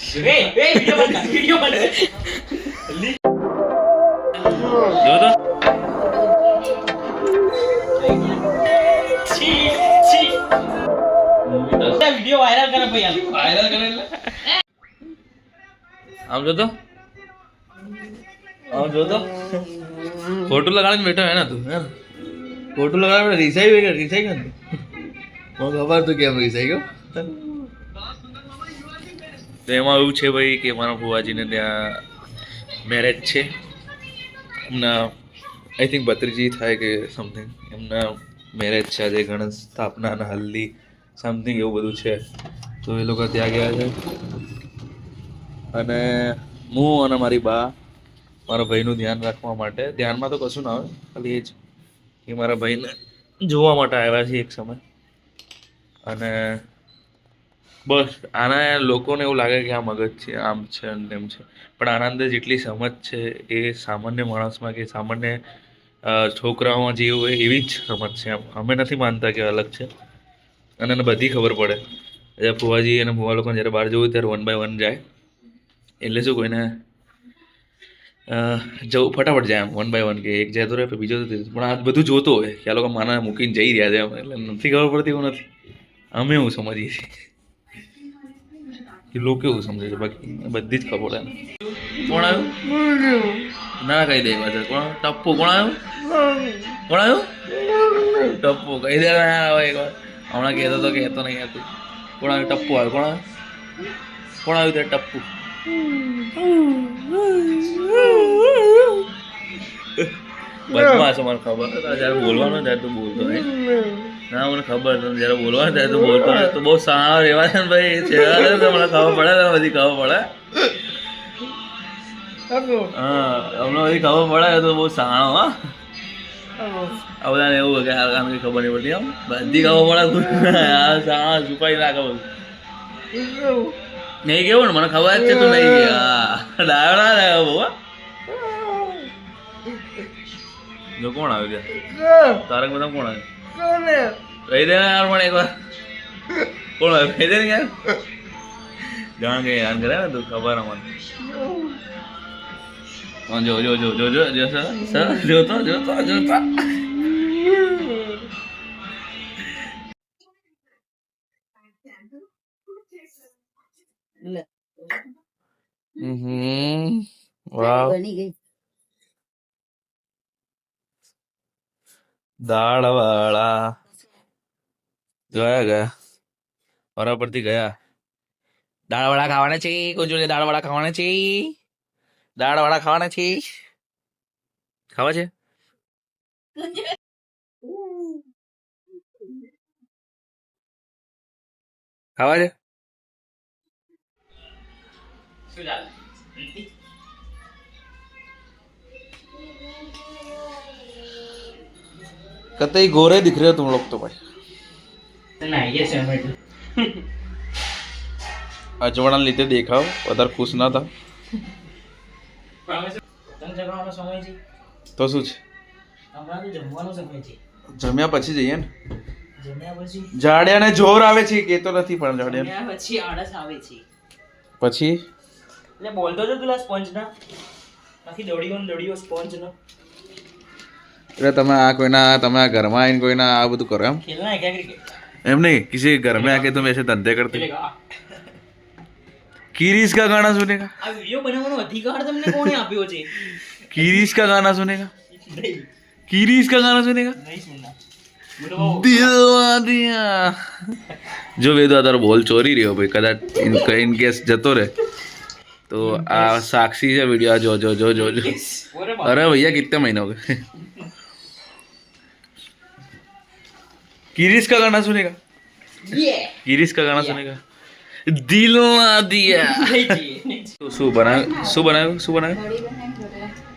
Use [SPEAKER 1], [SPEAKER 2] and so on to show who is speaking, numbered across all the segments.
[SPEAKER 1] બંધ કર વિડિયો બંધ કર.
[SPEAKER 2] જો તો
[SPEAKER 1] છી છી આ વિડિયો વાયરલ કરે ભાઈ
[SPEAKER 2] વાયરલ કરે એટલે આમ જો તો આમ જો ફોટો લગાડીને બેઠો હે ને તું હે ફોટો લગાડીને રિસાઈ ગયો રીસાઈ ગયો મને ખબર તું કેમ રિસાઈ ગયો તો એમાં એવું છે ભાઈ કે મારા ફુવાજીને ત્યાં મેરેજ છે. એમના આઈ થિંક ભત્રીજી થાય કે સમથિંગ એમના મેરેજ છે આજે ગણેશ સ્થાપના અને હલ્દી સમથિંગ એવું બધું છે. તો એ લોકો ત્યાં ગયા છે. અને હું અને મારી બા, મારા ભાઈનું ધ્યાન રાખવા માટે, ધ્યાનમાં તો કશું ના આવે ખાલી એ જ કે મારા ભાઈને જોવા માટે આવ્યા છે એક સમય. અને બસ, આના લોકોને એવું લાગે કે આ મગજ છે, આમ છે અને તેમ છે. પણ આના અંદર જેટલી સમજ છે એ સામાન્ય માણસમાં કે સામાન્ય છોકરાઓમાં જે હોય એવી જ સમજ છે. આમ, અમે નથી માનતા કે અલગ છે. અને એને બધી ખબર પડે. જ્યારે ફુવાજી અને ફુવા લોકોને જ્યારે બહાર જવું હોય ત્યારે વન બાય વન જાય. એટલે શું કોઈને જવું ફટાફટ જાય આમ વન બાય વન કે એક જતો રહે બીજો પણ આ બધું જોતો હોય કે આ લોકો માના મૂકીને જઈ રહ્યા છે એટલે નથી ખબર પડતી એવું નથી. અમે એવું સમજીએ છીએ. કે લોકો એવું સમજે છે? બાકી બધી જ ખબર એમ. કોણ આવ્યું? ના કહી દે પાછળ. કોણ ટપ્પો કોણ આવ્યું? કોણ આવ્યું? ટપ્પો. કહી દે ને યાર એકવાર હમણાં કહેતો તો કહેતો નહીં હતું. કોણ આવ્યું? ટપ્પો આવ્યું. કોણ આવ્યું? કોણ આવ્યું ત્યાં ટપ્પુ? બદમાશ મને ખબર. બોલવાનું ત્યારે તું બોલતો હોય ના મને ખબર છે. જયારે બોલવા ત્યારે તો બોલતો તો બહુ સારા રહેવા છે ને ભાઈ. ચહેરા છે તો મને ખબર પડે ને બધી ખબર પડે. હા અમને બધી ખબર પડે તો બહુ સાણો હા. આ બધાને એવું કે આ કામ કંઈ ખબર નહીં પડતી આમ બધી ખબર પડે આ સાણા છુપાઈ ના ખબર નહીં કેવું ને? મને ખબર જ છે તું નહીં કે. હા. ડાયો ના ડાયો બહુ જો કોણ આવ્યું ત્યાં? તારક બધા કોણ આવ્યું? કહી દે ને યાર પણ એકવાર કોણ આવ્યું કહી દે ને યાર જાણ કે યાર કરે ને તું ખબર અમને હા, જો જો જો જો જો જો સર સર જોતો જોતો જોતો હમ વાવ
[SPEAKER 3] બની ગઈ
[SPEAKER 2] દાળ વાળા ગયા ગયા. વરા પરથી ગયા. દાળ વાળા ખાવાના છે કોઈ દાળવાળા દાળ વાળા ખાવાના છે. દાળ વાળા ખાવાના છે. ખાવા છે? ખાવા છે?
[SPEAKER 1] શું ચાલે?
[SPEAKER 2] कतई गोरे दिख रहे हो तुम लोग तो भाई
[SPEAKER 1] ના ये છે મેં
[SPEAKER 2] અજવાળા લીધે દેખાવ વધારે ખુશ ના થા
[SPEAKER 1] પતંગ ચગાવવાનો સમય છે
[SPEAKER 2] તો શું છે
[SPEAKER 1] હમણાં તો જમવાનો સમય છે
[SPEAKER 2] જમ્યા પછી જઈએ ને
[SPEAKER 1] જમ્યા પછી
[SPEAKER 2] જાડ્યાને જોર આવે છે કે તો નથી પણ જાડ્યા
[SPEAKER 1] જમ્યા પછી આળસ આવે છે
[SPEAKER 2] પછી
[SPEAKER 1] એટલે બોલતો હતો પેલા સ્પંજ ના આખી દોડીઓ ને દોડીઓ સ્પંજ નો
[SPEAKER 2] એટલે તમે આ કોઈના તમે આ ઘરમાં આવીને કોઈના આ બધું કરો એમ
[SPEAKER 1] ખેલના है क्या क्रिकेट
[SPEAKER 2] એમ નહીં किसी घर में आके तुम ऐसे धंधे करते
[SPEAKER 1] खेलेगा
[SPEAKER 2] कीरीस का गाना सुनेगा
[SPEAKER 1] આ વિડિયો બનાવવાનો અધિકાર તમને કોણે આપ્યો છે
[SPEAKER 2] कीरीस का गाना सुनेगा
[SPEAKER 1] નહીં
[SPEAKER 2] कीरीस का गाना सुनेगा
[SPEAKER 1] નહીં સુનના બોલો બહુ
[SPEAKER 2] દિલવા દિયા જો વેદો આ તારો બોલ ચોરી રહ્યો ભાઈ કદાચ ઇન ઇન કેસ જતો રહે તો આ સાક્ષી છે વિડીયો આ જો જો જો જો જો
[SPEAKER 1] ઓરે બાપ
[SPEAKER 2] अरे भैया कितने महीने हो गए गिरीश का गाना सुनेगा
[SPEAKER 1] યે
[SPEAKER 2] गिरीश का गाना सुनेगा दिलवा दिया
[SPEAKER 1] નહીં જોઈએ નહીં જોઈએ.
[SPEAKER 2] તો શું બનાવ્યું શું બનાવ્યું શું બનાવ્યું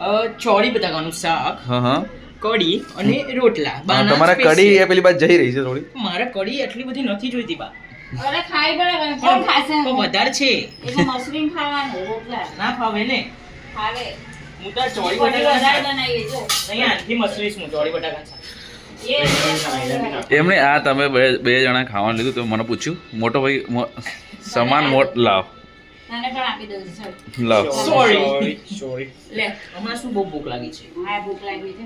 [SPEAKER 1] અ, ચોળી બટાકાનું શાક
[SPEAKER 2] હા હા
[SPEAKER 1] કઢી અને રોટલા
[SPEAKER 2] હા,
[SPEAKER 1] બાના
[SPEAKER 2] તમારે
[SPEAKER 1] special.
[SPEAKER 2] કઢી એ પેલી બાદ જઈ રહી છે થોડી
[SPEAKER 1] મારે કઢી એટલી બધી નથી જોઈતી બા
[SPEAKER 3] અરે ખાઈ બરાબર કોણ ખાશે
[SPEAKER 1] પણ વધારે છે
[SPEAKER 3] એમાં મશરૂમ ખાવાનું રોટલા
[SPEAKER 1] ના ફાવે ને
[SPEAKER 3] ખાવે
[SPEAKER 1] હું તો આ ચોળી
[SPEAKER 3] કઢી
[SPEAKER 1] બટાકા
[SPEAKER 3] વધારે
[SPEAKER 1] શાક-
[SPEAKER 3] બનાવીએ જો
[SPEAKER 1] નહીં આનથી મસળીશ હું ચોળી બટાકા શાક.
[SPEAKER 3] એ રીતે
[SPEAKER 2] એમને આ તમે બે બે જણા ખાવાનું લીધું તો મને પૂછ્યું મોટો ભાઈ મો- સમાન મોટ લાવ. લાવ.
[SPEAKER 1] સોરી સોરી
[SPEAKER 3] લે.
[SPEAKER 1] હમણાં શું બહુ ભૂખ લાગી છે?
[SPEAKER 3] હા ભૂખ લાગી છે.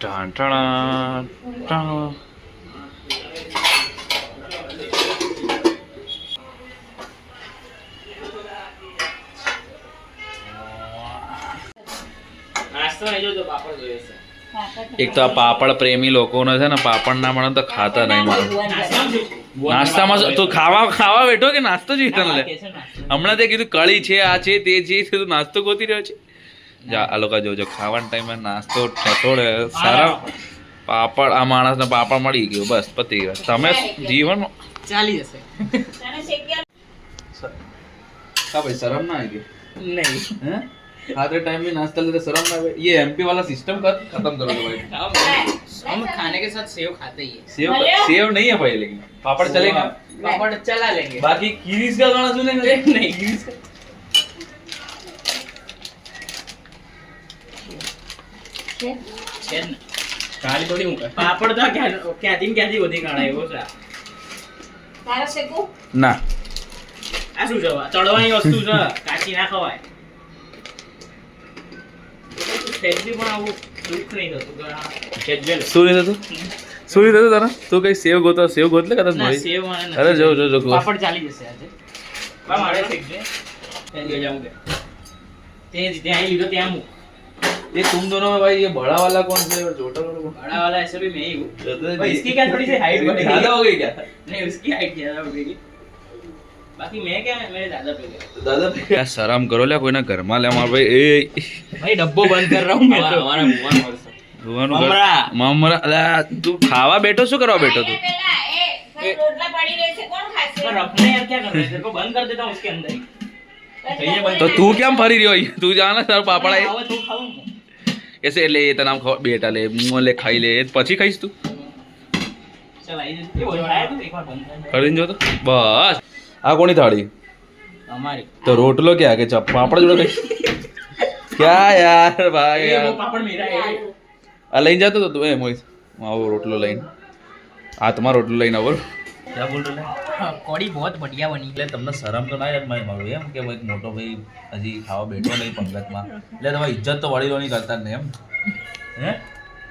[SPEAKER 2] ટાણ ટાણા, ટાણ.
[SPEAKER 1] નાસ્તો નહીં જોતો પાપડ જોઈએ છે
[SPEAKER 2] એક તો આ પાપડ પ્રેમી લોકોનો છે ને પાપડ ના મળે તો ખાતા નહીં મળે.
[SPEAKER 1] નાસ્તામાં
[SPEAKER 2] તું ખાવા ખાવા બેઠો કે નાસ્તો
[SPEAKER 1] જોઈતો તમને
[SPEAKER 2] હમણાં તે કીધું કળી છે આ છે તે છે તું નાસ્તો ગોતી રહ્યો છે. જા આ લોકો જોજો ખાવાના ટાઈમે નાસ્તો થતો સારા પાપડ આ માણસને પાપડ મળી ગયો બસ પતી ગયો. તમે જીવન
[SPEAKER 1] ચાલી જશે.
[SPEAKER 3] કા
[SPEAKER 2] ભાઈ શરમ ના આવી ગઈ?
[SPEAKER 1] નહીં.
[SPEAKER 2] હે? खाते टाइम में नाश्ता लेते शर्म ना आए ये एमपी वाला सिस्टम कर खत्म करो भाई
[SPEAKER 1] हम हम खाने के साथ सेव खाते ही है
[SPEAKER 2] सेव
[SPEAKER 3] भैया?
[SPEAKER 2] सेव नहीं है भाई लेकिन पापड़ चलेगा
[SPEAKER 1] पापड़ चला लेंगे
[SPEAKER 2] बाकी कीरीस का गाना सुनेंगे
[SPEAKER 1] नहीं कीरीस का- છે જ ને.
[SPEAKER 4] ખાલી થોડી હું
[SPEAKER 1] પાપડ તો ક્યાં- ક્યાંથી ને ક્યાંથી બધી કાઢાય એવો છે આ.
[SPEAKER 3] તારે શેકું
[SPEAKER 2] ના
[SPEAKER 1] આ શું છે ચડવાની વસ્તુ છે કાચી ના ખવાય
[SPEAKER 2] શું નહીં થતું શું નહીં થતું તારા તું કઈ સેવ ગોતો સેવ ગોત લે કદાચ
[SPEAKER 1] ના,
[SPEAKER 2] મળી
[SPEAKER 1] સેવ મને નથી.
[SPEAKER 2] અરે જો જો જો
[SPEAKER 1] પાપડ ચાલી જશે આજે બા મારે શીખજે ત્યાં લઈ જાઉં કે તે જ ત્યાં અહીં લીધો ત્યાં મૂક
[SPEAKER 2] ये तुम दोनों में भाई ये बड़ा वाला कौन सा है और छोटा वाला कौन
[SPEAKER 1] बड़ा वाला ऐसे भी मैं ही हूँ
[SPEAKER 2] सा
[SPEAKER 1] पर इसकी क्या थोड़ी सी हाइट बढ़ेगी
[SPEAKER 2] ज्यादा हो गई क्या
[SPEAKER 1] नहीं उसकी हाइट ज्यादा हो गई बाकी मैं क्या मेरे ज्यादा पे गए
[SPEAKER 2] दादा क्या शर्म करो ल्या कोई ना घर में ले
[SPEAKER 1] ડબ્બો બંધ કર રહા હું મેં તો.
[SPEAKER 4] અમારા
[SPEAKER 1] મમરા.
[SPEAKER 2] મમરા અલા તું ખાવા બેઠો શું કરવા બેઠો તું? તું કેમ ફરી રહ્યો તું જાણે તાર પાપડા એસે એટલે એ તને આમ ખબર બેટા લે લે ખાઈ લે પછી ખાઈશ તું? તો? બસ. આ કોની થાળી? તો રોટલો ક્યાં? કે પાપડા જોડે કઈ ક્યાં યાર ભાઈ
[SPEAKER 1] ये वो
[SPEAKER 2] યાર
[SPEAKER 1] पापड़ मेरा है
[SPEAKER 2] આ લઈને જતો તો તું એ મોહિત આવો રોટલો લઈને આ તમારો રોટલો લઈને આવો ક્યાં બોલ રહ્યો
[SPEAKER 1] हाँ, कौड़ी बहुत बढ़िया बनी
[SPEAKER 2] એટલે તમને શરમ તો ના યાર મારું એમ કે ભાઈ મોટો ભાઈ હજી ખાવા બેઠો નહીં પંગતમાં એટલે તમારી ઇજ્જત તો વડીલોની કરતા જ નહીં એમ હે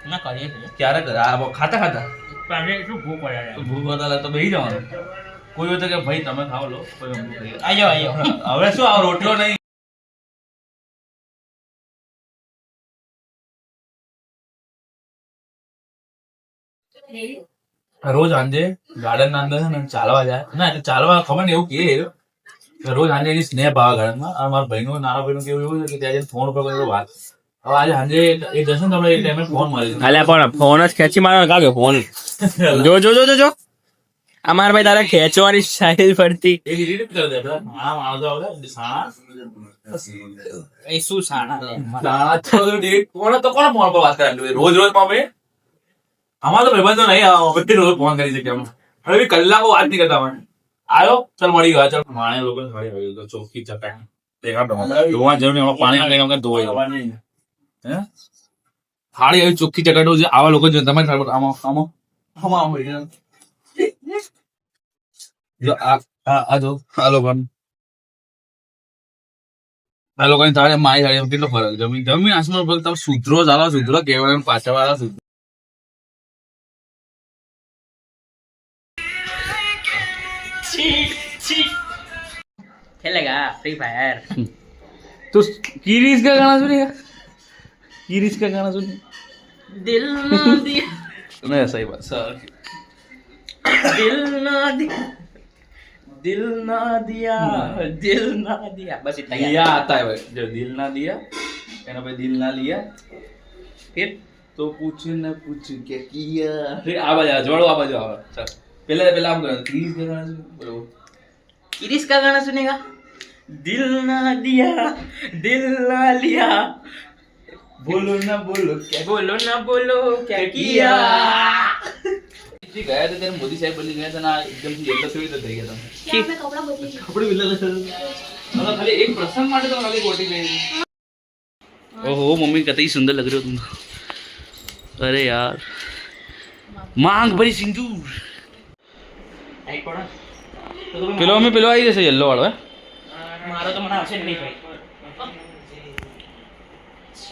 [SPEAKER 1] ना करिए थे
[SPEAKER 2] ક્યારે કરે આ ખાતા ખાતા
[SPEAKER 1] पहले इसको भूख पड़ा
[SPEAKER 2] તો ભૂખ વધારે તો બેસી જવાનું કોઈ હોય તો કે ભાઈ તમે ખાવ લો કોઈ અમને ખાઈએ.
[SPEAKER 1] आ जाओ आ जाओ
[SPEAKER 2] હવે શું આ રોટલો નહીં રોજ સાંજે ગાર્ડન ના અંદર છે ને ચાલવા જાય. ના એટલે ચાલવા ખબર ને એવું કે રોજ સાંજે એની સ્નેપ આવે ગાર્ડનમાં અને મારા ભાઈનું નાના ભાઈનું કેવું એવું છે કે ત્યાં જઈને ફોન ઉપર કરેલો વાત. હવે આજે સાંજે એ જશે ને તમને એ ટાઈમે ફોન મળી
[SPEAKER 4] અલ્યા પણ ફોન જ ખેંચી મારો કાગે ફોન જો જો જો જો અમાર ભાઈ તારે ખેંચવાની સ્ટાઇલ પડતી.
[SPEAKER 1] એ શું સાણા?
[SPEAKER 2] સાણા તો કોણ તો કોણ ફોન પર વાત કરે રોજ રોજમાં અમારો તો ભાઈબંધ તો નહીં આવો બધી રોજ ફોન કરી શકે હવે બી કલાકો વાત નહીં કરતા મને આવ્યો ચાલ મળી ગયો ચાલ. માણે લોકો સારી આવી ગયો ચોખ્ખી ચકાય ધોવા જરૂર નહીં પાણી નાખીને વગર ધોવાઈ હે? થાળી આવી ચોખ્ખી ચકાડો છે આવા લોકો જો તમે આમાં આમાં. આમાં આમાં હોય જો આ આ આ જો આ લોકોને. આ લોકોની થાળી મારી કેટલો ફરક જમીન જમીન આસમાન ફરક તમે સુધરો ચાલો સુધરો કહેવાય પાછળ વાળા સુધરો.
[SPEAKER 1] खेलेगा फ्री फायर
[SPEAKER 2] तो कीरीस का गाना सुनेगा कीरीस का गाना सुने
[SPEAKER 1] दिल ना दिया
[SPEAKER 2] नहीं सही बात सर
[SPEAKER 1] दिल ना दिया दिल ना दिया दिल ना दिया बस इतना ही
[SPEAKER 2] दिया
[SPEAKER 1] आता
[SPEAKER 2] आता है भाई जो दिल ना दिया कहना भाई दिल ना लिया
[SPEAKER 1] फिर
[SPEAKER 2] तो पूछ न पूछ क्या किया फिर आ बाजा जोड़ो आ बाजू आवा चल पहले पहले आप करो कीरीस का गाना सुने बरोबर
[SPEAKER 1] किरिस का गाना सुनेगा दिल ना दिया दिल ना लिया
[SPEAKER 2] बोलो ना बोलो क्या
[SPEAKER 1] बोलो ना बोलो क्या किया
[SPEAKER 2] જે ગયા હતા ત્યારે મોદી સાહેબ બની ગયા હતા ને આ એકદમથી એટલા સુઈ તો થઈ ગયા તમે કપડે બદલા मतलब खाली एक प्रसंग માટે તો ખાલી કોટી ગઈ ओहो मम्मी कतई सुंदर लग रहे हो तुम अरे यार मांग भरी પેલો અમે પેલો આવી જશે યલો વાળો હે?
[SPEAKER 1] મારો તો મને આવશે નહીં ભાઈ.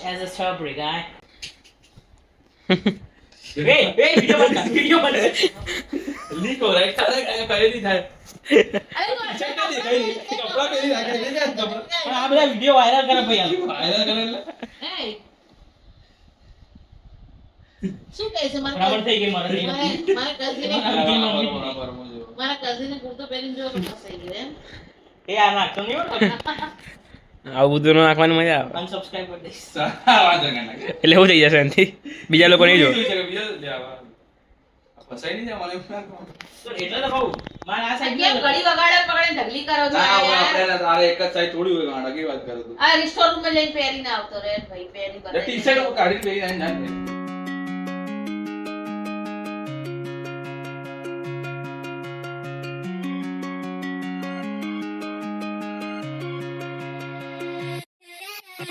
[SPEAKER 1] As a strawberry guy. hey, hey, video viral કરે ભાઈ.
[SPEAKER 2] વાયરલ કરે.
[SPEAKER 5] શું કહે છે મારા
[SPEAKER 1] બરાબર થઈ ગઈ.
[SPEAKER 5] મારા- મારા એ કુર્તો પહેરીને જો ફસાઈ ગયો એમ.
[SPEAKER 1] એ આ નાખતો નહીં
[SPEAKER 4] આવું બધું નાખવાની મજા આવે.
[SPEAKER 1] અનસબસ્ક્રાઇબ કરી દઈશ.
[SPEAKER 4] એટલે શું થઈ જશે એનાથી. બીજા લોકો નહીં જો
[SPEAKER 2] બીજું છે કે બીજું લે આવા. ફસાઈ નહીં જાય મને એમ ના કહો.
[SPEAKER 1] તો એટલે તો કહું, મારે આ side
[SPEAKER 5] કેમ ઘડી વગાડે પકડે ઢગલી કરો છો
[SPEAKER 2] ના, આપણે તારે એક જ સાઈડ થોડી હોય ગાંડા વાત કરું તું.
[SPEAKER 5] આ રિસ્ટોર રૂમમાં જઈને પહેરીને આવતો રે ભાઈ પહેરી
[SPEAKER 2] ટી શર્ટ કાઢીને પહેરી આવીને જાય
[SPEAKER 6] Woo!